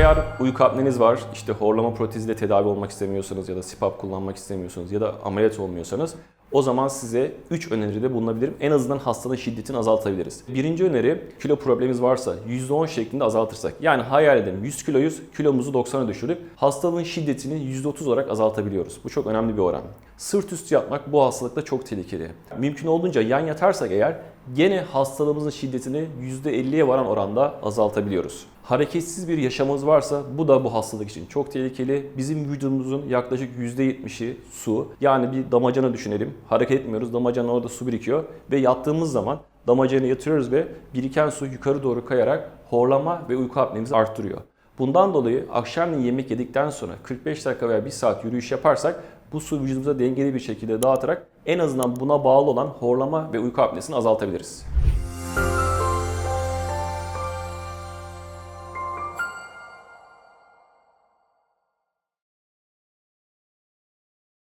Eğer uyku apneniz var, işte horlama proteziyle tedavi olmak istemiyorsanız ya da CPAP kullanmak istemiyorsanuz ya da ameliyat olmuyorsanız o zaman size 3 öneride bulunabilirim. En azından hastanın şiddetini azaltabiliriz. Birinci öneri kilo problemimiz varsa %10 şeklinde azaltırsak. Yani hayal edelim 100 kiloyuz, kilomuzu 90'a düşürüp hastalığın şiddetini %30 olarak azaltabiliyoruz. Bu çok önemli bir oran. Sırt üstü yatmak bu hastalıkta çok tehlikeli. Mümkün olduğunca yan yatarsak eğer gene hastalığımızın şiddetini %50'ye varan oranda azaltabiliyoruz. Hareketsiz bir yaşamımız varsa bu da bu hastalık için çok tehlikeli. Bizim vücudumuzun yaklaşık %70'i su. Yani bir damacana düşünelim. Hareket etmiyoruz. Damacana orada su birikiyor ve yattığımız zaman damacanaya yatırıyoruz ve biriken su yukarı doğru kayarak horlama ve uyku apnemizi arttırıyor. Bundan dolayı akşamleyin yemek yedikten sonra 45 dakika veya 1 saat yürüyüş yaparsak bu su vücudumuza dengeli bir şekilde dağıtarak en azından buna bağlı olan horlama ve uyku apnesini azaltabiliriz.